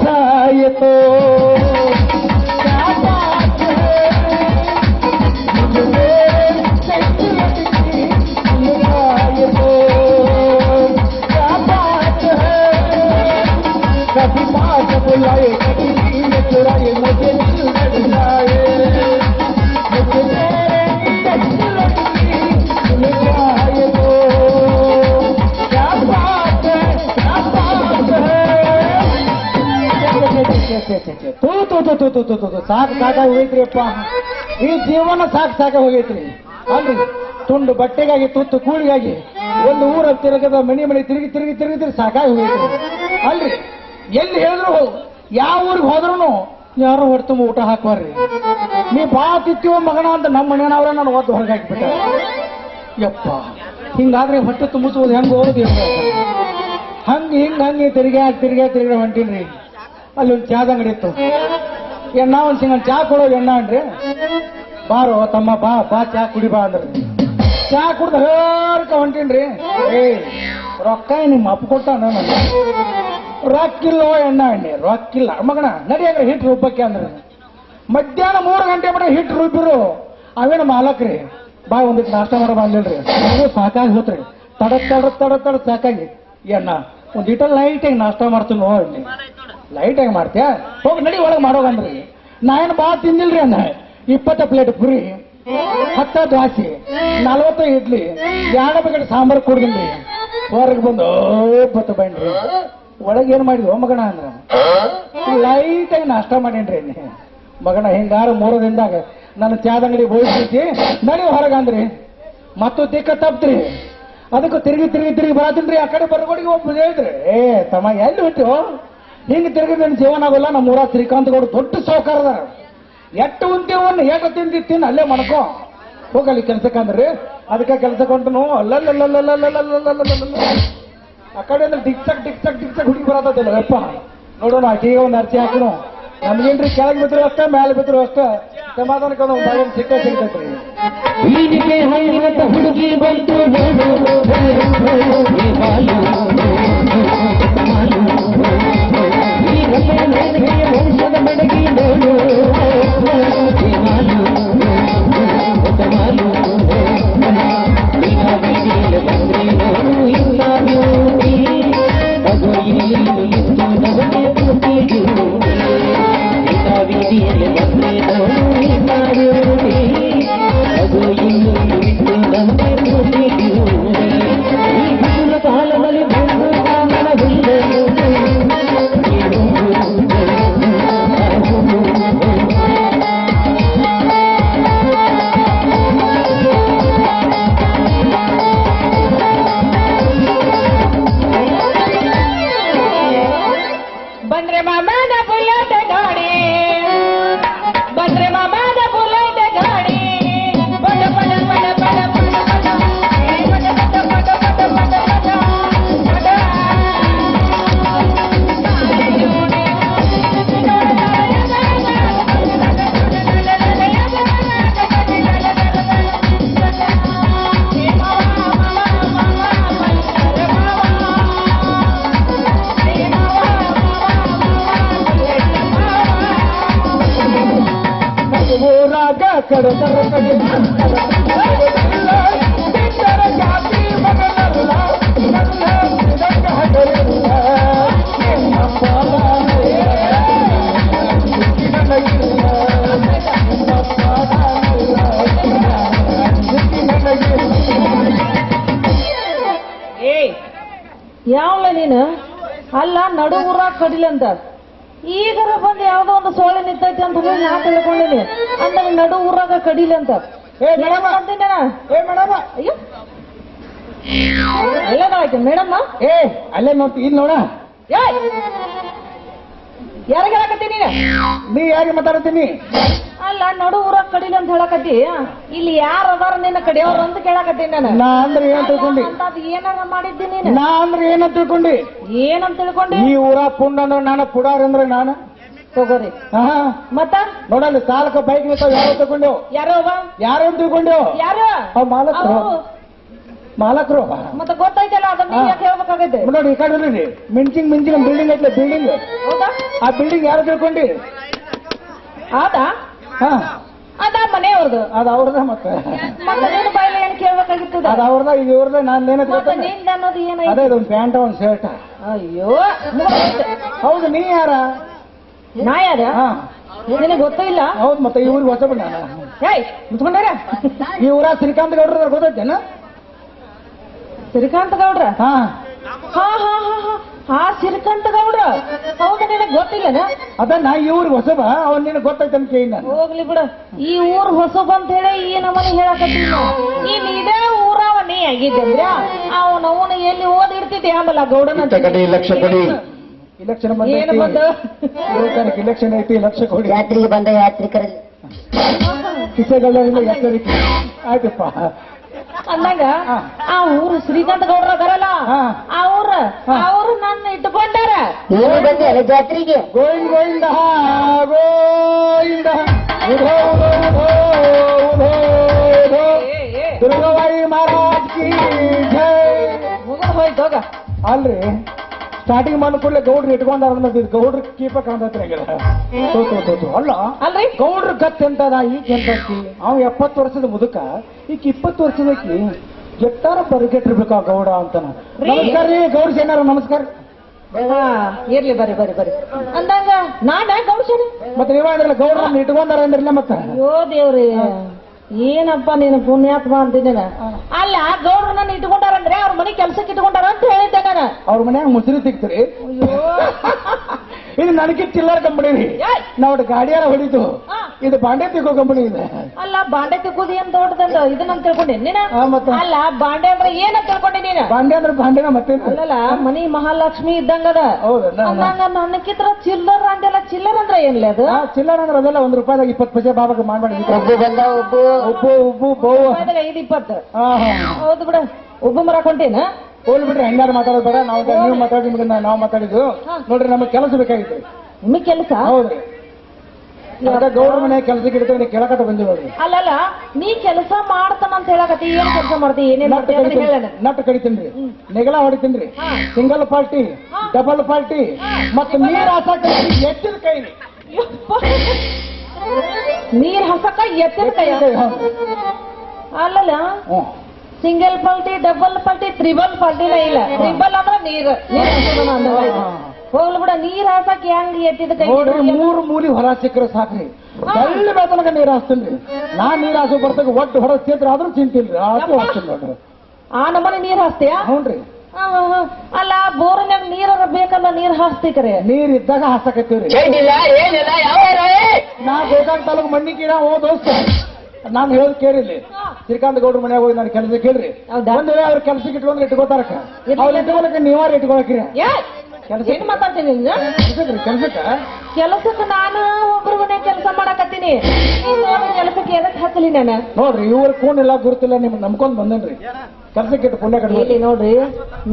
تاي تو ಸಾಕು ಸಾಕಾಗಿ ಹೋಗೈತ್ರಿಯಪ್ಪ. ಈ ಜೀವನ ಸಾಕು, ಸಾಕ, ಹೋಗೈತ್ರಿ. ಅಲ್ರಿ? ತುಂಡು ಬಟ್ಟೆಗಾಗಿ, ತುತ್ತು ಕೂಳಿಗಾಗಿ ಒಂದು ಊರ ತಿರುಗದ ಮನಿ ಮನೆ ತಿರುಗಿ ತಿರುಗಿ ತಿರುಗಿ ತಿರುಗಿ ಸಾಕಾಗಿ ಹೋಗೈತ್ರಿ. ಅಲ್ರಿ? ಎಲ್ಲಿ ಹೇಳಿದ್ರು ಯಾವ ಊರಿಗೆ ಹೋದ್ರು ಯಾರು ಹೊಟ್ಟೆ ಊಟ ಹಾಕುವಾರ್ರಿ ನೀ ಬಾ ತಿತ್ತೀವ ಮಗನ ಅಂತ ನಮ್ಮ ಮನೆಯವ್ರ ನಾನು ಒದ್ದು ಹೊರಗೆ ಹಾಕಿಬಿಟ್ಟ. ಯಪ್ಪ. ಹಿಂಗಾದ್ರೆ ಹೊಟ್ಟೆ ತುಂಬಿಸುವುದು ಹೆಂಗೆ ಹೋಗೋದು ಹಂಗೆ ಹಿಂಗೆ ಹಂಗೆ ತಿರುಗಿ ತಿರುಗಿ ತಿರುಗಿ ಹೊಂಟೀನಿ ಅಲ್ಲಿ ಒಂದು ಚಾದ ಅಂಗಡಿ ಇತ್ತು. ಎಣ್ಣ ಒಂದು ಸಿಂಗ್ ಚಾ ಕೊಡೋ ಎಣ್ಣ ಅನ್ರಿ ಬಾರೋ, ತಮ್ಮ ಬಾ ಬಾ, ಚಾ ಕುಡಿ ಬಾ ಅಂದ್ರಿ. ಚಾ ಕುಡ್ದು ಹೇರ್ಕ ಹೊಂಟೀನ್ರಿ. ಏ ರೊಕ್ಕ ನಿಮ್ಮ ಅಪ್ಪ ಕೊಟ್ಟಾನ ರೊಕ್ಕಿಲ್ಲೋ ಎಣ್ಣ ಎಣ್ಣೆ ರೊಕ್ಕಿಲ್ಲ. ಮಗಣ ನಡಿ ಅಂದ್ರೆ ಹಿಟ್ ರುಬ್ಬಕ್ಕೆ ಅಂದ್ರೆ. ಮಧ್ಯಾಹ್ನ ಮೂರು ಗಂಟೆ ಮಟ ಹಿಟ್ ರುಬ್ಬಿರು. ಅವೇನು ಮಾಲಕ್ರಿ? ಬಾ ಒಂದಿಟ್ಟು ನಾಷ್ಟ ಮಾಡೋ ಬಂದಿಲ್ರಿ ಅದು ಸಾಕಾಗಿ ಹೋತ್ರಿ. ತಡ ತಡ ತಡ ತಡ ಸಾಕಾಗಿ. ಎಣ್ಣ ಒಂದಿಟ ಲೈಟಾಗಿ ನಾಷ್ಟ ಮಾಡ್ತೀನಿ ನೋಡಿ ಲೈಟಾಗಿ ಮಾಡ್ತೀಯ? ಹೋಗಿ ನಡಿ ಒಳಗೆ ಮಾಡೋಗಂದ್ರಿ ನಾ ಏನು ಭಾಳ ತಿಂದಿಲ್ರಿ ಅನ್ನ ಇಪ್ಪತ್ತು ಪ್ಲೇಟ್ ಪುರಿ, ಹತ್ತ ದ್ವಾಸಿ, ನಲ್ವತ್ತು ಇಡ್ಲಿ, ಎರಡು ಪ್ಯಾಕೆಟ್ ಸಾಂಬಾರ್ ಕುಡ್ದಿನ್ರಿ. ಹೊರಗೆ ಬಂದು ಬತ್ತು ಬನ್ರಿ ಒಳಗೆ ಏನು ಮಗಣ ಅಂದ್ರೆ ಅಂದ್ರ. ಲೈಟಾಗಿ ನಾಷ್ಟ ಮಾಡೇನ್ರಿ ಮಗಣ ಹಿಂಗಾರು ಮೂರು ದಿನದಾಗ ನನ್ನ ತ್ಯಾದ ಅಂಗಡಿ ಬೋಯಿಸ್ತೈತಿ ನಡಿ ಹೊರಗಂದ್ರಿ ಮತ್ತು ದಿಕ್ಕ ತಪ್ತ್ರಿ. ಅದಕ್ಕೂ ತಿರುಗಿ ತಿರುಗಿ ತಿರುಗಿ ಬರತ್ತೀನ್ರಿ ಆ ಕಡೆ ಬರಗೋಡಿಗೆ ಒಬ್ಬ ಹೇಳಿದ್ರಿ ಏ, ತಮ್ಮ ಎಲ್ಲಿ ಬಿಟ್ಟು ಹಿಂಗೆ ತಿರುಗಿ ನನ್ನ ಜೀವನ ಆಗೋಲ್ಲ ನಮ್ಮ ಊರ ಶ್ರೀಕಾಂತ್ ಗೌಡ ದೊಡ್ಡ ಸಾವುಕಾರದ ಎಟ್ಟು ಉಂತೀವನ್ನ ಹೇಗ ತಿಂದಿ ತಿನ್ನ ಅಲ್ಲೇ ಮಾಡ್ಕೊ. ಹೋಗಲಿ ಕೆಲ್ಸಕ್ಕೆ ಅಂದ್ರಿ, ಅದಕ್ಕೆ ಕೆಲಸ ಕೊಂಡು ಆ ಕಡೆ ಅಂದ್ರೆ ಡಿಕ್ಸಕ್ ಡಿಕ್ಸಕ್ ಡಿಕ್ಸಕ್ ಹುಡುಗಿ ಬರತ್ತಲ್ಲ ಯಪ್ಪ ನೋಡೋಣ ಆಕೆಗೆ ಒಂದು ಅರ್ಚಿ ಹಾಕೋಣ ನಮ್ಗೇನ್ರಿ ಕೆಳಗೆ ಬಿದ್ರು ಅಷ್ಟೇ ಮೇಲೆ ಬಿದ್ರು ಅಷ್ಟೇ ಸಮಾಧಾನ ಕಣ ಒಂದು ಸಿಕ್ಕ ಸಿಗ್ತೈತ್ರಿ ಹುಡುಗಿ ಬಂತು నేను ಯಾವಲ್ಲ ನೀನು? ಅಲ್ಲ, ನಡು ಊರಾಗ ಕಡಿಲಂತ ಈಗರ ಬಂದು ಯಾವುದೋ ಒಂದು ಸೋಳೆ ನಿಂತೈತಿ ಅಂತ ಹೇಳಿ ನಾ ತಿಳ್ಕೊಂಡಿನಿ. ಅಂದ್ರೆ ನಡು ಊರಾಗ ಕಡಿಲಿ ಅಂತ. ಏ ಮೇಡಮ್ ಅಂತೀನಿ. ಏ ಮೇಡಮ ಅಯ್ಯೋ. ಎಲ್ಲದಾಯ್ತು ಮೇಡಮ್ಮ. ಏ ಅಲ್ಲೇ ನೋಡ್ತಿ ಇಲ್ಲಿ ನೋಡ. ಯಾರಿಗೆ ಹೇಳಕತ್ತೀನಿ ನೀ ಯಾರಿಗೆ ಮಾತಾಡ್ತೀನಿ ಅಲ್ಲ ನಡು ಊರಾಗ ಕಡಿಲಿ ಅಂತ ಹೇಳಕತ್ತಿ. ಇಲ್ಲಿ ಯಾರ ಅದಾರ ನಿನ್ನ ಕಡಿಯವ್ರ ಅಂತ ಕೇಳಕತ್ತೀನಿ ನಾನು. ನಾ ಅಂದ್ರೆ ಏನ್ ತಿಳ್ಕೊಂಡಿ? ಅದ್ ಏನಾರ ಮಾಡಿದ್ದೀನಿ ನಾ ಅಂದ್ರೆ ಏನಂತ ತಿಳ್ಕೊಂಡಿ? ಏನಂತ ತಿಳ್ಕೊಂಡಿ? ಈ ಊರ ಪುಂಡ ಅಂದ್ರೆ ನಾನು ಪುಡಾರ ಅಂದ್ರೆ ನಾನು? ತಗೋರಿ. ಹಾ. ಮತ್ತ? ನೋಡಲ್ಲಿ ಸಾಲಕ ಬೈಕ್ ನಿಂತಾವ ಯಾರೋ ತಗೊಂಡೆವು ಯಾರೋ ಯಾರು ತಿಳ್ಕೊಂಡೆವು ಯಾರು? ಅವ್ ಮಾಲಕರು. ಮಾಲಕ್ರು. ಮತ್ತೆ ಗೊತ್ತಾಯ್ತಲ್ಲ ಅದನ್ನ ಯಾಕೆ ಹೇಳ್ಬೇಕಾಗತ್ತೆ? ನೋಡಿ ಈ ಕಡೆ ನೋಡ್ರಿ ಮಿಂಚಿಂಗ್ ಮಿಂಚಿಂಗ್ ಬಿಲ್ಡಿಂಗ್ ಐತೆ ಬಿಲ್ಡಿಂಗ್ ಹೌದಾ? ಆ ಬಿಲ್ಡಿಂಗ್ ಯಾರು ತಿಳ್ಕೊಂಡಿ? ಆದಾ? ಹಾ. ಅದ ಮನೆಯವ್ರದ್ದು ಅದ ಅವ್ರದ ಮತ್ತೆ. ಮತ್ತೆ ನಿನ್ನ ಬಾಯಲ್ಲಿ ಏನ್ ಕೇಳ್ಬೇಕಾಗಿತ್ತದ ಅದ ಅವ್ರದ ಇದು ಇವ್ರದ ನಾನ್ ಏನ ನಿಂದ ಅನ್ನೋದು ಏನೈತಿ ಅದೇ ಇದೊಂದು ಪ್ಯಾಂಟ್ ಒಂದ್ ಶರ್ಟ್ ಅಯ್ಯೋ. ಹೌದು ನೀ ಯಾರ? ನಾ ಯಾರ ಹಾ. ನಿನಗೆ ಗೊತ್ತೇ ಇಲ್ಲ? ಹೌದು ಮತ್ತೆ ಇವ್ರಿಗೆ ಹೊಸ ಬಣ್ಣ ಏಯ್ ಮುಚ್ಕೊಂಡಾರ? ಈ ಊರ ಶ್ರೀಕಾಂತ್ ಗೌಡ್ರ ಗೊತ್ತೈತೇನ? ಶ್ರೀಕಾಂತ ಗೌಡ್ರ ಹಾ. ಹಾ ಹಾ ಹಾ ಹಾ. ಹಾ ಶ್ರೀಕಾಂತ ಗೌಡ್ರ ಹೌದು ನಿನಗೆ ಗೊತ್ತಿಲ್ಲನ? ಅದ ನಾ ಈ ಊರಿಗೆ ಹೊಸಬ ಅವ್ನ್ ನಿನಗೆ ಗೊತ್ತೈತೆ ಅಂತ ಕೇಳಿ ನಾನು. ಹೋಗ್ಲಿ ಬಿಡ. ಈ ಊರ್ ಹೊಸಬ ಅಂತ ಹೇಳಿ ಈ ನಮ್ಮನೆ ಹೇಳಕತ್ತಿಲ್ಲ ನೀನ್. ಇದೇ ಊರವ ನೀ ಆಗಿದ್ದಂದ್ರ ಅವನ ಅವನ ಎಲ್ಲಿ ಓದಿರ್ತಿದ್ದೆ ಆಮೇಲೆ ಆ ಗೌಡನ ಲಕ್ಷ ಕೊಡಿ ಇಲೆಕ್ಷನ್ ಏನು ಬಂದು? ಬಂದ ಇಲೆಕ್ಷನ್ ಐತಿ ಲಕ್ಷ ಕೊಡಿ ಯಾತ್ರಿಗೆ ಬಂದ ಯಾತ್ರಿಕರಲ್ಲಿ. ಕಿಸೆಗಳಿಂದ ಎಚ್ಚರಿಕೆ ಆಯ್ತಪ್ಪ. ಅಂದಾಗ ಹಾ. ಆ ಊರು ಶ್ರೀಕಾಂತ ಗೌಡ್ರ ಬರಲ್ಲ ಹಾ. ಅವ್ರ ಹಾ. ಅವ್ರು ನನ್ನ ಇಟ್ಕೊಂಡಾರ ನೀವು ಬಂದೆ ಅಲ್ಲ ಜಾತ್ರೆಗೆ. ಗೋವಿಂದ ಗೋವಿಂದ ಗೋವಿಂದ. ಉಧೋ ಉಧೋ ಉಧೋ ಉಧೋ ದುರ್ಗವಾಯಿ ಮಹಾರಾಜ್ ಕಿ ಜೈ. ಮುಗಿದು ಹೋಯ್ತು ಹೋಗ. ಅಲ್ರಿ. ಸ್ಟಾರ್ಟಿಂಗ್ ಮಾಡಿದ ಕೂಡಲೇ ಗೌಡ್ರು ಇಟ್ಕೊಂಡಾರ ಅನ್ನೋದು ಗೌಡ್ರ ಕೀಪ ತೋ. ಅಲ್ಲ ಅಲ್ರಿ? ಗೌಡ್ರ ಗತ್ ಎಂತದ ಈಗ ಎಂತಕ್ಕಿ? ಅವ ಎಪ್ಪತ್ತು ವರ್ಷದ ಮುದುಕ. ಈಗ ಇಪ್ಪತ್ತು ವರ್ಷದಕ್ಕಿ ಎಟ್ಟಾರ ಬರಿಗೆಟ್ಟಿರ್ಬೇಕು ಆ ಗೌಡ ಅಂತ. ನಮಸ್ಕಾರ ರೀ ಗೌಡ ಸೇನಾರ ನಮಸ್ಕಾರ. ಇರ್ಲಿ ಬರ್ರಿ ಬರ್ರಿ ಬರ್ರಿ. ಅಂದಾಗ ನಾನ ಗೌಡ ಮತ್ತೆ ನೀವ ಗೌಡ್ರ ಇಟ್ಕೊಂಡಾರ ಅಂದ್ರಲ್ಲ ಮತ್ತೆ. ಅಯ್ಯೋ ದೇವ್ರಿ. ಏನಪ್ಪ ನೀನು ಪುಣ್ಯಾತ್ಮ ಅಂತಿದ್ದೇನ? ಅಲ್ಲ ಗೌಡ್ರು ನನ್ನ ಇಟ್ಕೊಂಡಾರಂದ್ರೆ ಅವ್ರ ಮನೆ ಕೆಲ್ಸಕ್ಕೆ ಇಟ್ಕೊಂಡಾರ ಅಂತ ಹೇಳಿದ್ದೆ ನಾನು. ಅವ್ರ ಮನ್ಯಾಗ ಮುಸ್ರಿ ಸಿಗ್ತೀರಿ. ಇದು ನನಗೆ ಚಿಲ್ಲರ್ ಕಂಪನಿ ರೀ ಏಯ್! ನಾವು ಗಾಡಿಯಾರ ಹೊಡಿತು. ಹಾ. ಇದು ಬಾಂಡೆ ತಿಕ್ಕೋ ಕಂಪನಿ ಇದೆ. ಅಲ್ಲ ಬಾಂಡೆ ತಿಕ್ಕೋದು ಅಂತ ದೊಡ್ಡದಂತ? ಇದನ್ನ ತಿಳ್ಕೊಂಡೆ. ನೀನ? ಹಾ, ಮತ್ತೆ? ಅಲ್ಲ ಬಾಂಡೆ ಅಂದ್ರೆ ಏನ ತಿಳ್ಕೊಂಡೆ ನೀನು? ಬಾಂಡೆ ಅಂದ್ರೆ ಬಾಂಡೆನ ಮತ್ತೆ ಅಲ್ಲಲ್ಲ ಮನಿ ಮಹಾಲಕ್ಷ್ಮಿ ಇದ್ದಂಗದ ಹೌದಣ್ಣ ಅಂದಂಗ ನನಕಿತ್ರ ಚಿಲ್ಲರ್ ಅಂದೆಲ್ಲ ಚಿಲ್ಲರ್ ಅಂದ್ರೆ ಏನ್ಲಿ ಅದು? ಚಿಲ್ಲರ್ ಅಂದ್ರೆ ಅದೆಲ್ಲ ಒಂದ್ ರೂಪಾಯಿದಾಗ ಇಪ್ಪತ್ತು ಪೈಸೆ ಬಾಬಾಗ ಮಾಡ್ಬೇಡಿ ಒಬ್ಬ ಬಂದ ಒಬ್ಬ ಉಪ್ಪು ಉಬ್ಬು ಬೋವು ಐದು ಇಪ್ಪತ್ತು. ಹಾ ಹಾ ಹೌದು ಬಿಡ. ಉಬ್ಬು ಹೊಂಟೇನ ಹೋಲ್ ಬಿಟ್ರೆ ಹೆಂಗಾರು ಮಾತಾಡೋದು ಬೇಡ. ನಾವು ನೀವು ಮಾತಾಡಿ ನಿಮ್ಗೆ ನಾವು ಮಾತಾಡಿದ್ದು. ನೋಡ್ರಿ ನಮಗೆ ಕೆಲಸ ಬೇಕಾಗಿತ್ತು. ನಿಮಗೆ ಕೆಲಸ? ಹೌದ್ರಿ. ಅದ ಗೌಡ್ರ ಮನೆ ಕೆಲಸಕ್ಕೆ ಇಡ್ತೇವೆ ನೀವು ಕೇಳಕತ್ತ ಬಂದಿ ನೋಡ್ರಿ. ಅಲ್ಲಲ್ಲ ನೀ ಕೆಲಸ ಮಾಡ್ತಾನ ಅಂತ ಹೇಳಕತ್ತಿ ಏನ್ ಕೆಲಸ ಮಾಡ್ತಿ ಏನೇನ್ ನಟ್ ಮಾಡ್ತಿ ಹೇಳಣ ಕಡಿತೀನಿ ನಟ್ ಕಡಿತೀನ್ರಿ ನೆಗಲ ಹೊಡಿತೀನ್ರಿ ಸಿಂಗಲ್ ಪಾರ್ಟಿ ಡಬಲ್ ಪಾರ್ಟಿ ಮತ್ತೆ ನೀರ್ ಹಾಸಕ್ ಎತ್ತಿನ ಕೈ. ನೀರ್ ಹಸಕ ಎತ್ತಿನ ಕೈ. ಅಲ್ಲಲ್ಲ. ಸಿಂಗಲ್ ಪಲ್ಟಿ ಡಬಲ್ ಪಲ್ಟಿ ತ್ರಿಬಲ್ ಪಲ್ಟಿನ ಇಲ್ಲ. ತ್ರಿಬಲ್ ಅಂದ್ರ ನೀರ್. ನೀರ್. ಹೋಗ್ಲಿ ಬಿಡ ನೀರ್ ಹಾಸಕ್ ಹೆಂಗ್ ಎತ್ತಿದ ಕೈ ನೋಡ್ರಿ ಮೂರು ಮೂಲಿ ಹೊರ ಸಿಕ್ಕರೆ ಸಾಕ್ರಿ. ಎಲ್ಲಿ ಬೇಕನಕ ನೀರ್ ಹಾಸ್ತೀನಿ. ನಾ ನೀರ್ ಹಾಸೋ ಬರ್ತಾಗ ಒಟ್ಟು ಹೊರ ಸೇತ್ರ ಆದ್ರೂ ಚಿಂತಿಲ್ರಿ ಆದ್ರೂ ಹಾಸ್ತೀನಿ ನೋಡ್ರಿ. ಆ ನಮ್ಮನೆ ನೀರ್ ಹಾಸ್ತೀಯಾ? ಹ್ಞೂನ್ರಿ. ಅಲ್ಲ ಬೋರ್ನ್ಯಾಗ ನೀರರ ಬೇಕಲ್ಲ ನೀರ್ ಹಾಸ್ತಿ ಕರೆ ನೀರ್ ಇದ್ದಾಗ ಹಾಸಕತ್ತೀವ್ರಿ. ನಾ ಗೋಕಾಕ್ ತಾಲೂಕ್ ಮಣ್ಣಿ ಕೀಡ ಓ ದೋಸ್ತ. ನಾನು ಹೇಳಿ ಕೇಳಿಲ್ಲಿ ಶ್ರೀಕಾಂತ್ ಗೌಡ್ರ ಮನ್ಯಾಗ ಹೋಗಿ ನಾನು ಕೆಲಸ ಕೇಳ್ರಿ? ಒಂದ್ ಅವ್ರ ಕೆಲಸಕ್ಕೆ ಇಟ್ಕೊಂಡ್ರೆ ಇಟ್ಕೋತಾರಕ್ಕ. ಅವ್ರು ಇಟ್ಕೊಳಕ್ಕೆ ನೀವಾರ ಇಟ್ಕೊಳಕ್ರಿ? ಏನ್ ಮಾತಾಡ್ತೀನಿ ನೀನು? ಕೆಲ್ಸಕ್ಕ ಕೆಲಸಕ್ಕೆ? ನಾನು ಒಬ್ಬರ ಮನೆ ಕೆಲಸ ಮಾಡಕತ್ತೀನಿ. ಕೆಲಸಕ್ಕೆ ಎದಕ್ ಹಾಕಲಿ ನಾನು? ನೋಡ್ರಿ ಇವ್ರ ಕೂಣಿಲ್ಲ ಗುರುತಿಲ್ಲ ನಿಮ್ ನಂಬ್ಕೊಂಡ್ ಬಂದನ್ರಿ? ಕೆಲ್ಸಕ್ಕೆ ಇಟ್ಟು ಪುಣ್ಯ ಕಡಿಮೆ ಇಲ್ಲಿ ನೋಡ್ರಿ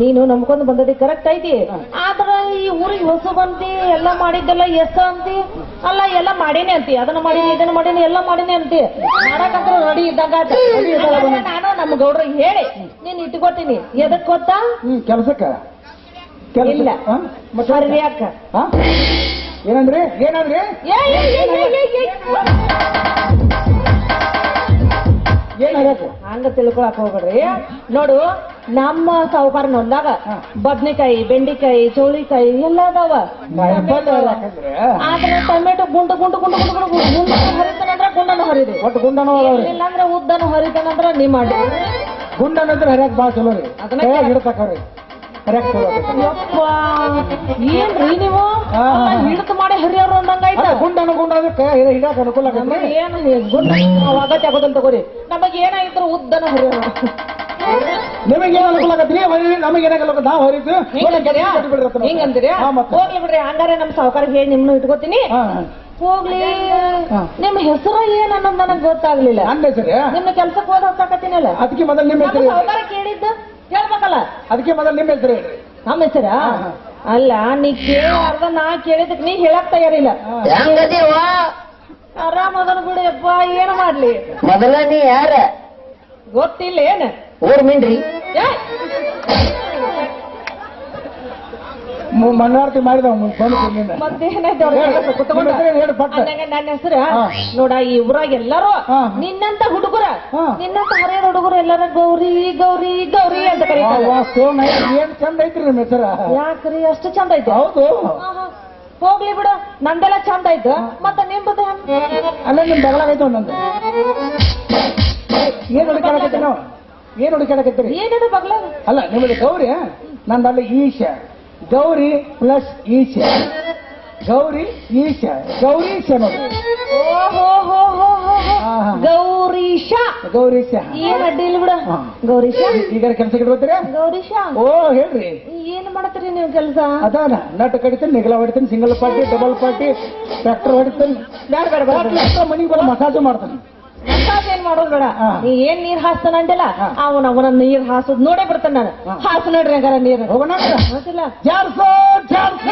ನೀನು ನಂಬ್ಕೊಂಡ್ ಬಂದದಿ ಕರೆಕ್ಟ್ ಐತಿ. ಆದ್ರ ಈ ಊರಿಗೆ ಹೊಸ ಬಂತಿ ಎಲ್ಲ ಮಾಡಿದ್ದೆಲ್ಲ ಎಷ್ಟ ಅಂತಿ. ಅಲ್ಲ ಎಲ್ಲ ಮಾಡೀನಿ ಅಂತಿ. ಅದನ್ನ ಮಾಡೀನಿ ಇದನ್ನ ಮಾಡೀನಿ ಎಲ್ಲ ಮಾಡೀನಿ ಅಂತಿ. ಮಾಡಕಂದ್ರೆ ರೆಡಿ ಇದ್ದಾಗ ನಾನು ನಮ್ ಗೌಡ್ರಿಗೆ ಹೇಳಿ ನೀನ್ ಇಟ್ಕೊತೀನಿ. ಎದಕ್ ಗೊತ್ತಾ? ಕೆಲಸಕ್ಕ ಕೆಲ್ಸಕ್ಕ? ಕೆಲ್ಸ ಇಲ್ಲ. ಸರ್ವ್ಯಾಕ ಏನಂದ್ರೆ? ಏನಂದ್ರೆ. ಏನ್ ಹಂಗ ತಿಳ್ಕೊಳಕ್ ಹೋಗ್ರಿ ನೋಡು ನಮ್ಮ ಸಾವುಕಾರ ನೋಂದಾಗ. ಬದ್ನೆಕಾಯಿ ಬೆಂಡಿಕಾಯಿ ಚೌಳಿಕಾಯಿ ಎಲ್ಲ ಅದಾವ. ಆದ್ರೆ ಟೊಮೆಟೊ ಗುಂಡು ಗುಂಡು ಗುಂಡು ಗುಂಡು ಗುಂಡು ಗುಂಡು ಹರಿತಾನಂದ್ರೆ ಗುಂಡನ್ನು ಹರಿದೆ. ಒಟ್ಟು ಗುಂಡನ ಇಲ್ಲಾಂದ್ರೆ ಉದ್ದನ್ನು ಹರಿತಾನಂದ್ರ ನೀ ಮಾಡಿ ಗುಂಡನಂದ್ರೆ ಹರಿಯಕ್ ಬಾಳ ಚಲೋ ರೀ. ಅದನ್ನ ಕೈಯಾಗ್ ಆಗೈತೆ. ಯಪ್ಪ ಏನ್ರಿ ನೀವು. ಹಿಡಿದು ಮಾಡಿ ಹಿರಿಯರು ಅಂದಂಗಾಯ್ತ? ಅದೇ ಗುಂಡ ಅನುಗುಂಡ ಕೈ ಹಿಡ್ಯಾಕ ಅನುಕೂಲ ಆಗತ್ತೆ ಏನು ಗುಂಡ ಅಗತ್ಯ ಆಗೋದನ್ನ ತಗೋರಿ. ನಮಗೆ ಏನಾಗಿದ್ರು ಉದ್ದನ ಹರಿಯೋರು ನಿಮಗೆ ಏನ್ ಅನುಕೂಲ ಆಗತ್ರಿ ಹೊರಿ ನಮಗೆ ಏನಾಗಲ್ಲ ನಾವು ಹರಿತು ಹಿಂಗಂತೀರ್ಯಾ ಹಿಂಗಂತೀರ್ಯಾ ಹಾ ಮತ್ತೆ. ಹೋಗ್ಲಿ ಬಿಡ್ರಿ ಹಂಗಾರೆ ನಮ್ ಸಾವುಕಾರ ಹೇಳಿ ನಿಮ್ನು ಇಟ್ಕೋತೀನಿ. ಹೋಗ್ಲಿ. ನಿಮ್ಮ ನಿಮ್ ಹೆಸರು ಏನ್ ಅನ್ನೋದು ನನಗ್ ಗೊತ್ತಾಗ್ಲಿಲ್ಲ. ನಿಮ್ನ ಕೆಲ್ಸಕ್ಕೆ ಹೋದ ಹಾಕತ್ತೀನಲ್ಲ ಅದಕ್ಕೆ ಮೊದಲು ನಿಮ್ಮ ನಮ್ಮ ಹೆಸರು ಸಾವುಕಾರ ಕೇಳಿದ್ದು? ಹೇಳ್ಬೇಕಲ್ಲ. ಅದಕ್ಕೆ ಮೊದಲು ನಿಮ್ಮ ಹೆಸರು. ಹೇಳ್ರಿ ನಮ್ಮ ಹೆಸರ. ಅಲ್ಲ ನೀ ಕೇಳಾರ್ದ ನಾ ಕೇಳಿದಕ್ ನೀ ಹೇಳಕ್ ತಯಾರಿಲ್ಲ. ಆರಾಮ್ ಅದನ್ ಬಿಡಿ ಅಪ್ಪ ಏನ್ ಮಾಡ್ಲಿ? ಮೊದಲ ನೀ ಯಾರ? ಗೊತ್ತಿಲ್ಲ ಏನ್ ಊರ್ ಮಿಂಡ್ರಿ. ಏ! ಮಣ್ಣಾರ್ತಿ ಮಾಡಿದ ಬಂದು ನಿನ್ನ. ಹೆಸರು. ನೋಡ ಈ ಊರಾಗ ಎಲ್ಲಾರು. ನಿನ್ನಂತ ಹುಡುಗರ. ನಿನ್ನಂತ ಹರಿಯರ ಹುಡುಗರು ಎಲ್ಲಾರ ಗೌರಿ ಗೌರಿ ಗೌರಿ ಅಂತ ಕರೀತಾರೆ. ಏನ್ ಚಂದ ಐತ್ರಿ ನಿಮ್ಮ ಹೆಸರ? ಯಾಕ್ರಿ ಅಷ್ಟು ಚಂದ ಐತೆ? ಹೌದು. ಹೋಗ್ಲಿ ಬಿಡು ನಂದೆಲ್ಲ ಚಂದ ಐತೆ. ಮತ್ತ ನಿಂಬದ ಅಲ್ಲ ನಿಮ್ ಐತ ಒಂದೊಂದು ಏನ್ ಹುಡುಕಾಡಕತ್ತಿ ನಾವು? ಏನ್ ಹುಡುಕಾಡಕತ್ತೀರಿ ಏನಿದೆ ಬಗಲ? ಅಲ್ಲ ನಿಮ್ಮದು ಗೌರಿ ನಂದಲ್ಲ ಈಶ. ಗೌರಿ ಪ್ಲಸ್ ಈಶ. ಗೌರಿ ಈಶ. ಗೌರೀಶ. ಗೌರೀಶ ಗೌರೀಶ ಏನ್ ಅಡ್ಡಿ ಇಲ್ಲ ಬಿಡ. ಗೌರೀಶ ಈಗ ಕೆಲಸಕ್ಕೆ ಇಡ್ಬೋತೀರ ಗೌರೀಶ ಓ ಹೇಳ್ರಿ. ಏನ್ ಮಾಡ್ತೀರಿ ನೀವು ಕೆಲಸ? ಅದಾನ. ನಟ ಕಡಿತೀನಿ ನಿಗಲ ಹೊಡಿತೀನಿ single party double party tractor ಹೊಡಿತೀನಿ. ಮನಿಗೆ ಬರೋ ಮಸಾಜ್ ಮಾಡ್ತಾನೆ. ಏನ್ ಮಾಡೋದು ಬೇಡ ನೀ ಏನ್ ನೀರ್ ಹಾಸ್ತಾನ ಅಂದಿಲ್ಲ ಅವನ ಅವನ ನೀರ್ ಹಾಸೋದ್ ನೋಡೇ ಬಿಡ್ತಾನ ನಾನು ಹಾಸು ನೋಡ್ರಿ ಹಂಗಾರ ನೀರ್ ಹೋಗೋಣ ಜಾರ್ಸೋ ಜಾರ್ಸೋ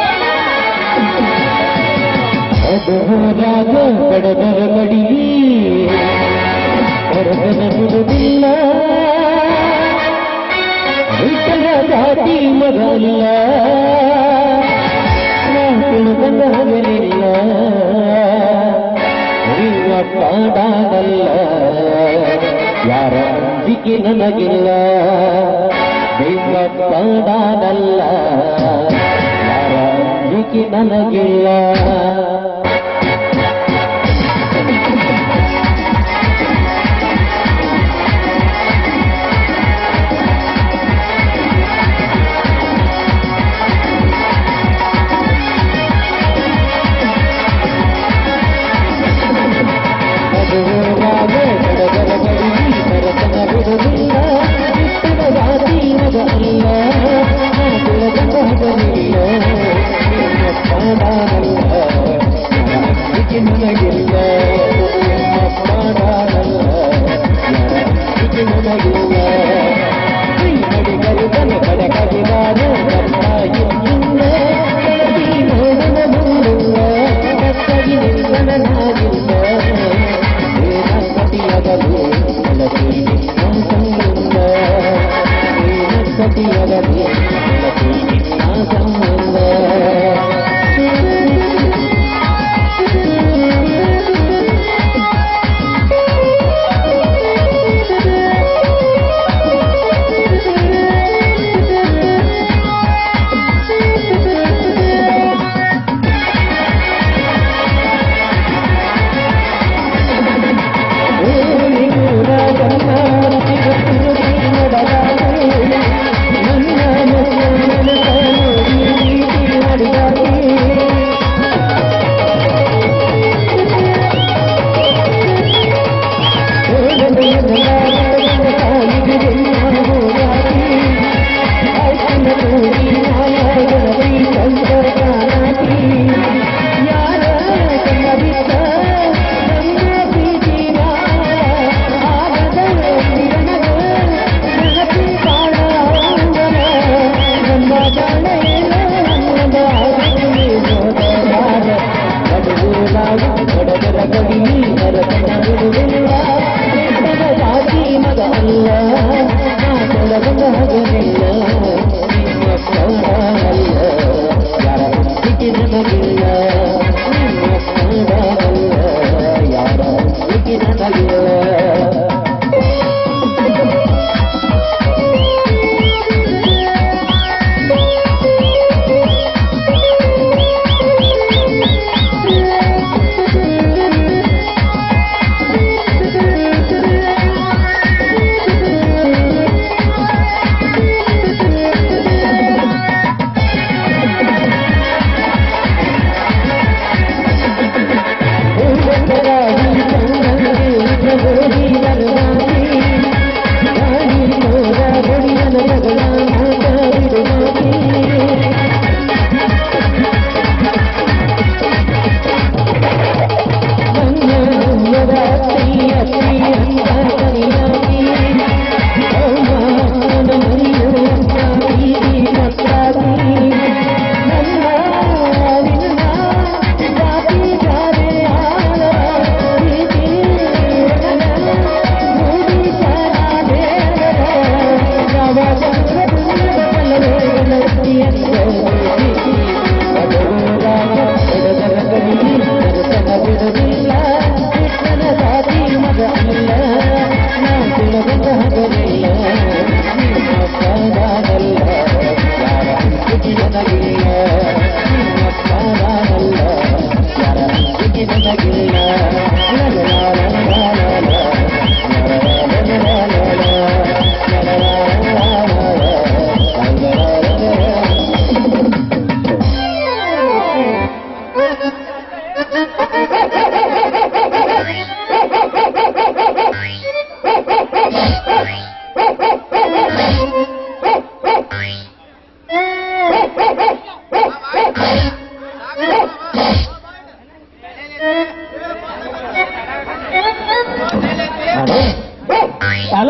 ಪಾಡಾದಲ್ಲ ಯಾರ ಅಂಜಿಕೆ ನನಗಿಲ್ಲ. ದೈವ ಕಾಡಾಗಲ್ಲ ಯಾರ ಅಂಜಿಕೆ ನನಗಿಲ್ಲ.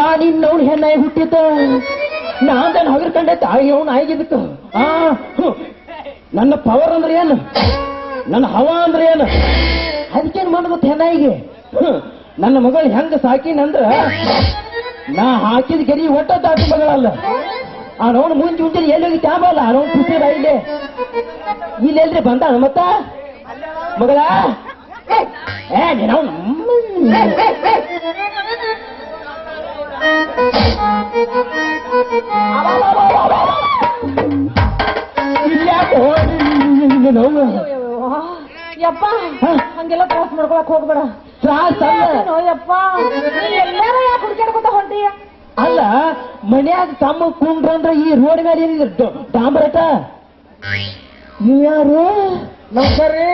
ಅಲ್ಲ ಹೆಣ್ಣಾಯಿ ಹುಟ್ಟಿತ ಹುಟ್ಟಿದ್ದ. ನಾನ್ ಹಗರ್ಕಂಡೆ ತಾಯಿ ಅವನು ಆಗಿದ್ದಕ್ಕ ಆ. ನನ್ನ ಪವರ್ ಅಂದ್ರೆ ಏನು? ನನ್ನ ಹವಾ ಅಂದ್ರೆ ಏನು? ಅದಕ್ಕೇನ್ ಮಾಡ್ಬೇಕು ಹೆಣ್ಣಾಯಿಗೆ. ನನ್ನ ಮಗಳು ಹೆಂಗ ಸಾಕಿನಂದ್ರ ನಾ ಹಾಕಿದ ಗರಿ ಒಟ್ಟ ಮಗಳ ಮಗಳಲ್ಲ. ಆ ನೋನ್ ಮುಂಚೆ ಮುಂಚೆ ಎಲ್ಲಿ ನೋನ್ ಖುಷಿ ಇಲ್ಲೇ. ಇಲ್ಲೆಲ್ರಿ ಬಂದ ಮತ್ತ? ಮಗಳ? ಏ ನೀನು ನೋವು ಯಪ್ಪ ಹಂಗೆಲ್ಲ ತ್ರಾಸ್ ಮಾಡ್ಕೊಳಕ್ ಹೋಗ್ಬೇಡ ತ್ರಾಸ ಯಪ್ಪ ಎಲ್ಲಾರ ಯಾಕೆ ಹುಡುಕಾಡ್ಕೊತ ಹೊಂಟಿಯ ಅಲ್ಲ ಮನ್ಯಾಗ ತಮ್ಮ ಕುಂಡ್ರಂದ್ರ ಈ ರೋಡ್ ಮೇಲೆ ಏನಿದೆ ಡಾಂಬರಟ ನೀವ್ ಯಾರು ನಮಸ್ಕಾರ ರೀ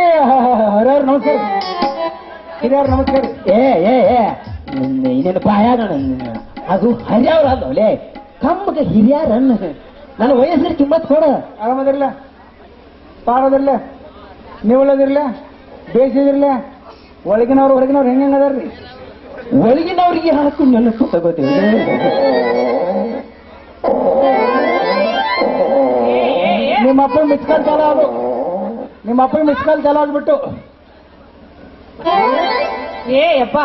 ಹರ್ಯಾರು ನಮಸ್ಕಾರ ಹಿರಿಯರು ನಮಸ್ಕಾರ ಏ ಏ ಏ ಇನ್ನೇನು ಬಾಯಾಗ ಅದು ಹರಿಯವ್ರ ಅಲ್ಲೇ ಕಮ್ಮಗೆ ಹಿರಿಯರ ನನ್ನ ವಯಸ್ಸಿನ ಕಿಮ್ಮತ್ ಕೊಡ ಆರಾಮದಿರ್ಲ. ಪಾಡೋದಿರ್ಲ. ನೀವಳ್ಳದಿರ್ಲ ಬೇಸಿದಿರ್ಲ ಒಳಗಿನವ್ರು ಹೊರಗಿನವ್ರು ಹೆಂಗ ಅದಾರ್ರಿ? ಒಳಗಿನವ್ರಿಗೆ ಹಾಕು ನೆನಪು ತಗೋತೀವಿ ನಿಮ್ಮ ಅಪ್ಪ ಮಿಸ್ ಕಾಲ್ ಚಾಲ ಅದು ನಿಮ್ಮ ಅಪ್ಪ ಮಿಸ್ ಕಾಲ್ ಚಾಲ ಆಗ್ಬಿಟ್ಟು. ಏ ಯಪ್ಪ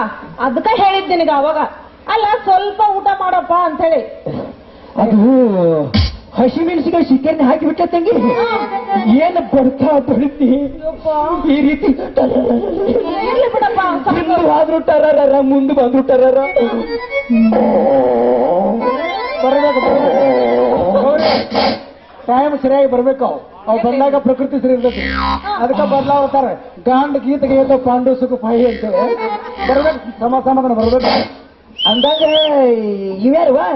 ಅದಕ್ಕ ಹೇಳಿದ್ದೆ ನಿನಗ ಅವಾಗ. ಅಲ್ಲ ಸ್ವಲ್ಪ ಊಟ ಮಾಡಪ್ಪ ಅಂತ ಹೇಳಿ ಅದು ಹಸಿಮೆಣಸಿಗೆ ಚಿಕನ್ ಹಾಕಿಬಿಟ್ಟ ತಂಗಿ. ಏನು ಬರ್ತಾ ಬರುತ್ತಿ? ಈ ರೀತಿ ಇರ್ಲಿ ಬಿಡಪ್ಪ ಹಿಂದೆ ಆದ್ರೂ ಟರಾರ ಮುಂದೆ ಬಂದ್ರು ಟರಾರ ಬರ್ಬೇಕು ಟೈಮ್ ಸರಿಯಾಗಿ ಬರ್ಬೇಕು. ಅವು ಅವು ಬಂದಾಗ ಪ್ರಕೃತಿ ಸರಿ ಇರ್ತೈತಿ ಅದಕ್ಕೆ ಬದಲಾವತಾರ ಗಾಂಡ್ ಗೀತೆಗೆ ಏನೋ ಪಾಂಡು ಸುಖ ಪಾಯಿ ಅಂತೇಳಿ. ಬರ್ಬೇಕು ಸಮ ಸಮಾಧಾನ ಬರ್ಬೇಕು. ಅಂದಾಗ ಇವ್ಯಾರವಾ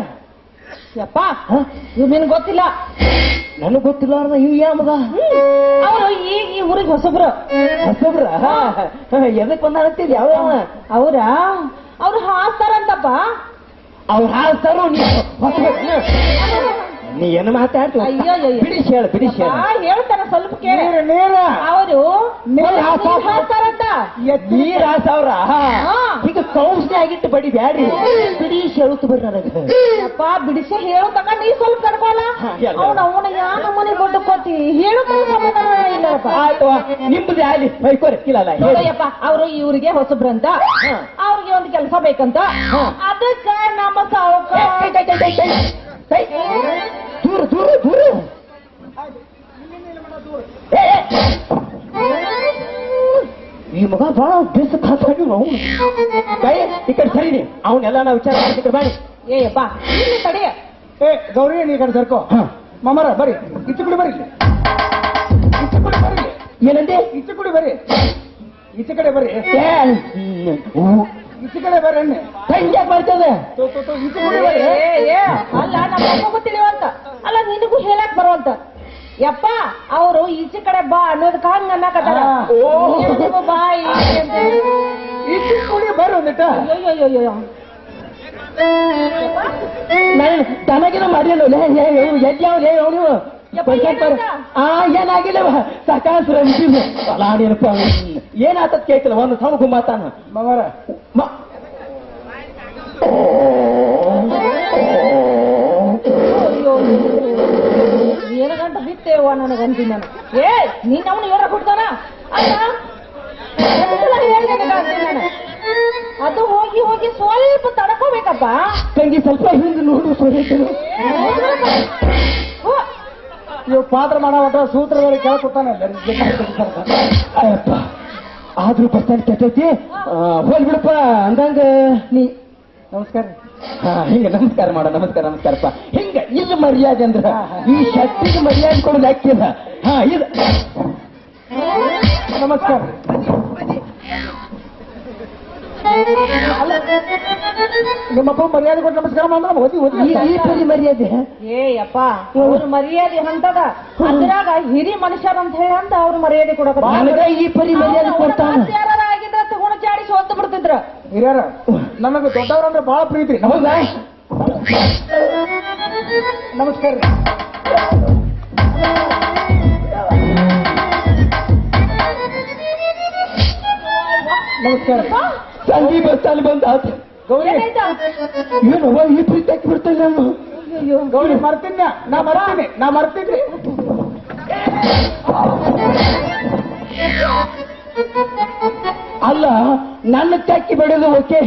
ಯಪ್ಪ ಇವ್ ನಿನ್ ಗೊತ್ತಿಲ್ಲ. ನನಗ್ ಗೊತ್ತಿಲ್ಲ ಅವ್ರ ಇವ್ ಯಾ ಮಗ? ಅವರು ಈ ಈ ಊರಿಗೆ ಹೊಸಬ್ರು. ಹೊಸಬ್ರ? ಎದಕ್ ಬಂದಾನಂತೀರಿ ಯಾವ ಅವ್ರ? ಅವ್ರು ಹಾಸ್ತಾರಂತಪ್ಪ ಅವ್ರು ಹಾಸ್ತಾರೋ ಹೊಸಬ್ರು. ನೀ ಏನು ಮಾತಾಡ್ತೀವಿ ಅಯ್ಯೋ, ಅಯ್ಯೋ, ಅಯ್ಯೋ. ಬಿಡಿಸಿ ಹೇಳು ಬಿಡಿಸಿ ಹೇಳು ಆ, ಹೇಳ್ತಾರ ಸ್ವಲ್ಪ ಕೇಳಿ. ನೀರ ಅವರು ನೀರ್ ಹಾಸ್ತಾರ. ಹಾಸ್ತಾರಂತ ನೀರ್ ಹಾಸವ್ರ ಹಾ. ಈಗ ಆಗಿಟ್ಟು ಬಡಿ ಬ್ಯಾಡ್ರಿ. ಬಿಡಿಸಿ ಹೇಳುತ್ತ ಬರ್ರಿ ನನಗೆ. ಬಿಡಿಸಿ ಹೇಳು ತಕ ನೀ ಸ್ವಲ್ಪ ಕರ್ಕೋಲ್ಲ ಹಾ, ಎಲ್ಲ. ಅವನ ಅವನ ಯಾ ನಮ್ಮನೆ ದೊಡ್ಡ ಕೊಟ್ಟಿ? ಹೇಳು ಸಮಾಧಾನ ಇಲ್ಲಪ್ಪ ಆಯ್ತು ನಿಮ್ದು ಅಲ್ಲಿ ಬೈಕೋರಿ ನೋಡಯ್ಯಪ್ಪ ಅವರು ಇವ್ರಿಗೆ ಹೊಸಬ್ರಂತ. ಅವ್ರಿಗೆ ಒಂದು ಕೆಲಸ ಬೇಕಂತ. ಹಾ. ಅದಕ್ಕ ನಮ್ಮ ಸಾವುಕಾರ. ದೂರ ದೂರ ದೂರ. ಈ ಮಗ ಬಹಳ ಬೇಸ ನಾವು ಕೈ ಈ ಕಡೆ ಸರಿ ಅವನ್ನೆಲ್ಲ ನಾವು ವಿಚಾರ ಮಾಡ್ತಿದ್ರೆ ಬಾಡಿ ಏ ಬಾ. ತಡೆಯ ಏ ಗೌರಿ ನೀ ಕಡೆ ಸರ್ಕೋ. ಮಾಮರ ಬರ್ರಿ ಇಚ್ಚು ಕುಡಿ ಬರ್ರಿ ಇಚ್ಚು ಕುಡಿ ಬರಿ. ಏನಂದೆ? ಇಚ್ಚು ಕುಡಿ ಬರ್ರಿ ಈಚೆ ಕಡೆ ಬರ್ರಿ ಈಚೆ ಕಡೆ ಕೈ ಯಾಕೆ ಬರ್ತದೆ? ಅಲ್ಲ ನಮ್ಮ ಅಪ್ಪಗೂ ತಿಳಿವಂತ ಅಲ್ಲ ನಿನಗೂ ಹೇಳಕ್ ಬರುವಂತ. ಯಪ್ಪ ಅವರು ಈಚೆ ಕಡೆ ಬಾ ಅನ್ನೋದಕ್ಕ ಹಂಗ ಅನ್ನಕತ್ತಾರ. ಓ. ಬಾ ಈಚೆ ಕುಡಿ ಬರ್ರಿ ಒಂದಿಟ್ಟ ಅಯ್ಯಯ್ಯಯ್ಯಯ್ಯೋ. ನಾನು ತನಗಿನ ಮಾಡಿಲ್ಲ ಎಲ್ಲಿ ಯಾವ ನೀವು? ಆ ಏನಾಗಿಲ್ಲವ? ಸಕಾಸುರ ಏನಪ್ಪ ಏನಾತದ್ ಕೇಳ್ತಿಲ್ಲ ಒಂದು ಸಮಗು ಮಾತಾನ ಮಮರ ಏನಗಂಟ ಏನ ಗಂಟ ಬಿತ್ತೇವ ನನಗಂತೀನಿ ನಾನು ಏ ನೀನ್ ಅವನು ಏನ ಕೊಡ್ತಾನ? ನಿನಗ ಅದು ಹೋಗಿ ಹೋಗಿ ಸ್ವಲ್ಪ ತಡ್ಕೋಬೇಕಪ್ಪ. ತಂಗಿ ಸ್ವಲ್ಪ ಹಿಂದೆ ನೋಡು ಸ್ವಲ್ಪ. ಇವ್ ಪಾತ್ರ ಮಾಡೋ ಸೂತ್ರಗಳು ಅಯ್ಯಪ್ಪ ಆದ್ರೂ ಬರ್ತಾನೆ ಕೆಟ್ಟೈತಿ ಹೋಲ್ ಬಿಡಪ್ಪ ಅಂದಂಗ. ನೀ ನಮಸ್ಕಾರ. ಹಾ ಹಿಂಗ ನಮಸ್ಕಾರ ಮಾಡ ನಮಸ್ಕಾರ ನಮಸ್ಕಾರಪ್ಪ. ಹಿಂಗ ಇಲ್ಲಿ ಮರ್ಯಾದೆ ಅಂದ್ರ ಈ ಶಕ್ತಿಗೆ ಮರ್ಯಾದೆ ಕೊಡೋದು ಹಾಕಿಲ್ಲ ಹಾ ಇದು. ನಮಸ್ಕಾರ. ನಿಮ್ಮಪ್ಪ ಮರ್ಯಾದೆ ಕೊಟ್ಟು ನಮಸ್ಕಾರ ಮಾಡಿದ್ರೆ ಓದಿ ಓದಿ ಈ ಪರಿ ಮರ್ಯಾದೆ ಏ ಅಪ್ಪ ಅವ್ರ ಮರ್ಯಾದೆ ಅಂತದ ಅದ್ರಾಗ ಹಿರಿ ಮನುಷ್ಯರ ಅಂತ ಹೇಳಿ ಅಂತ ಅವ್ರ ಮರ್ಯಾದೆ ಕೊಡಕ ಈ ಪರಿ ಮರ್ಯಾದೆ ಕೊಡ್ತಾನ. ಆಗಿದ್ರ ತಗೊಂಡು ಚಾಡಿ ಸೋತ್ ಬಿಡ್ತಿದ್ರ. ಹಿರಿಯರ ನನಗೆ ದೊಡ್ಡವರಂದ್ರೆ ಬಹಳ ಪ್ರೀತಿ. ಹೌದಾ ನಮಸ್ಕಾರ. ನಮಸ್ಕಾರ. ಸಂಗಿ ಬಸ್ಸಲ್ಲಿ ಬಂದ ಆತ. ಗೌರಿ ಏನು ಈ ಪ್ರೀತಿ ಹಾಕಿ ಬಿಡ್ತೇನೆ ನಾನು? ಗೌರಿ ಮರ್ತೀನಿ ನಾ ಮರ್ತೀನಿ ನಾ ಮರ್ತಿದ್ರಿ? ಅಲ್ಲ ನನ್ನ ತೆಕ್ಕಿ ಬೆಳೆದು ಓಕೆ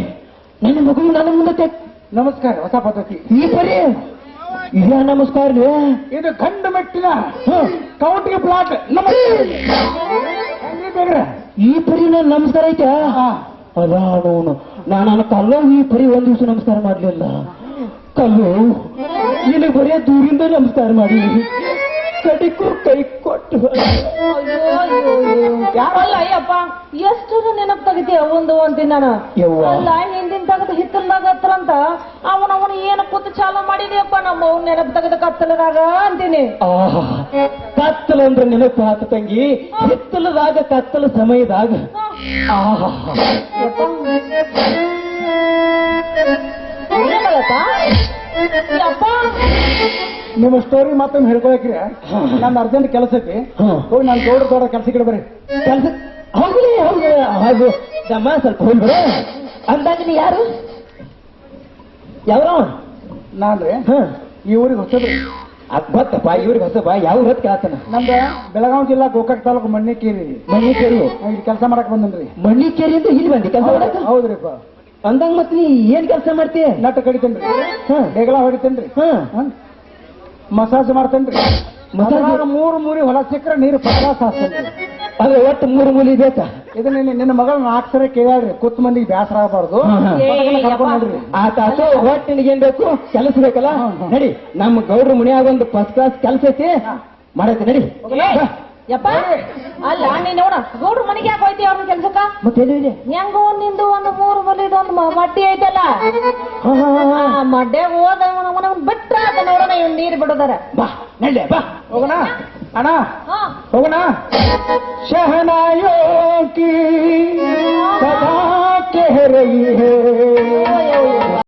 ನನ್ನ ಮಗು ನನ್ನ ಮುಂದೆ ತೆಕ್ ನಮಸ್ಕಾರ ಹೊಸ ಪದ್ಧತಿ. ಈ ಪರಿ ಇದ ನಮಸ್ಕಾರ ರೀ? ಇದು ಗಂಡು ಮೆಟ್ಟಿನ ಕೌಂಟಿಗೆ ಪ್ಲಾಟ್ ನಮಸ್ಕಾರ. ಈ ಪರಿ ನನ್ನ ನಮಸ್ಕಾರ ಐತೆ. ಅಲ್ಲ ಅವನು. ನಾನು ಕಲ್ಲೋ ಈ ಬರೀ ಒಂದ್ ದಿವಸ ನಮಸ್ಕಾರ ಮಾಡ್ಲಿಲ್ಲ. ಕಲ್ಲು ಇಲ್ಲಿ ಬರೀ ದೂರಿಂದ ನಮಸ್ಕಾರ ಮಾಡಿ ಕಡಿಕು ಕೈ ಕೊಟ್ಟು. ಯಾರಲ್ಲ ಅಯ್ಯಪ್ಪ? ಎಷ್ಟು ನೆನಪು ತೆಗಿತೀಯ ಒಂದು ಒಂದ್ ನಾನು. ಯವ್ವ. ಅಲ್ಲ ಹಿಂದಿನ ತೆಗೆದು ಹಿತ್ತಲ್ದಾಗ ಹತ್ರಂತ ಅವನ ಅವನ ಏನು ಕೂತು ಚಾಲ ಮಾಡಿದ್ಯಪ್ಪ? ನಮ್ಮ ಅವ್ನ ನೆನಪು ತೆಗೆದ ಕತ್ತಲದಾಗ ಅಂತೀನಿ. ಕತ್ತಲ ಅಂದ್ರೆ ನೆನಪು ಆತ ತಂಗಿ. ಹಿತ್ತಲದಾಗ ಕತ್ತಲ ಸಮಯದಾಗ ನಿಮ್ಮ ಸ್ಟೋರಿ ಮತ್ತೊಮ್ಮೆ ಹೇಳ್ಕೊಳಕ್ರಿ ನನ್ನ ಅರ್ಜೆಂಟ್ ಕೆಲಸ ಐತಿ. ಹಾ. ಹೋಗಿ ನಾನು ದೊಡ್ಡ ದೊಡ್ಡ ಕೆಲಸಕ್ಕೆ ಬರ್ರಿ. ಕೆಲಸ ಹೌದ್ರಿ ಹೌದು ಹೌದು ದಮ್ಮ ಸ್ವಲ್ಪ ಹೋಗ್ಬಿಡು ಅಂದಾಗ ನೀ ಯಾರು? ಯಾವ ನಾನ್ರಿ. ಹ. ಈ ಊರಿಗೆ ಹೊಸದ್ರಿ ಅದ್ ಬತ್ತಪ್ಪ ಇವ್ರಿಗೆ ಯಾವ ಹೊತ್ತು ಕೇಳತ್ತಾನ ನಮ್ದು ಬೆಳಗಾವಿ ಜಿಲ್ಲಾ ಗೋಕಾಕ್ ತಾಲೂಕು ಮಣ್ಣಿಕೇರಿ. ಮಣ್ಣಿಕೇರಿ? ಇಲ್ಲಿ ಕೆಲಸ ಮಾಡಕ್ ಬಂದನ್ರಿ. ಮಣ್ಣಿಕೇರಿಯಿಂದ ಇಲ್ಲಿ ಬಂದಿ ಕೆಲಸ ಮಾಡಕ್? ಹೌದ್ರಿಪ್ಪ. ಅಂದಂಗ ಮತ್ ನೀ ಏನ್ ಕೆಲಸ ಮಾಡ್ತಿ? ನಟ್ಟ ಕಡಿತೇನ್ರಿ. ಬೇಗಲ ಹೊಡಿತೇನ್ರಿ? ಮಸಾಜ್ ಮಾಡ್ತೇನ್ರಿ. ಮಸಾಜ್? ಮೂರು ಮೂರಿ ಹೊಲ ಸಿಕ್ಕರೆ ನೀರು ಪಚಾಸ್ ಹಾಕ್ತೇನ್ರಿ ಅದ್ರ ಒಟ್ಟು ಮೂರು ಮೂಲಿ ಬೇಕಾ? ಇದು ನಿನ್ನ ನಿನ್ನ ಮಗಳ ನಾಲ್ಕು ಸರಿ ಕುತ್ ಕೂತ್ ಮಂದಿಗೆ ಬೇಸರ ಆಗಬಾರ್ದು. ಹ, ಹ. ಏ, ಆತ ಒಟ್ಟು ನಿನಗೇನ್ ಬೇಕು? ಕೆಲಸ ಬೇಕಲ್ಲ. ನಡಿ. ನಮ್ಮ ಗೌಡ್ರ ಮುನಿಯಾಗ ಒಂದು ಫಸ್ಟ್ ಕ್ಲಾಸ್ ಕೆಲಸ ಐತಿ. ಮಾಡೈತಿ ನಡಿ. ಯಪ್ಪ. ಅಲ್ಲ ನೀನ್ ನೋಡ. ಗೌಡ್ರ ಮನೆಗೆ ಯಾಕೆ ಹೋಯ್ತಿ ಅವ್ರ ಕೆಲ್ಸಕ್ಕ? ಮತ್ತೇನು ಇದೆ ಹೆಂಗ ನಿಂದು ಒಂದು ಮೂರು ಮಲಿದು ಒಂದು ಮ- ಮಡ್ಡಿ ಐತಲ್ಲ. ಮಡ್ಡೆ ಹೋದ ಅದ ನೋಡೋಣ ಇವ್ ನೀರ್ ಬಿಡೋದಾರ. ಬಾ ನಡ್ಲೆ ಬಾ. ಹೋಗೋಣ? आना। हाँ। होगा शहनायों की सदा कह रही है।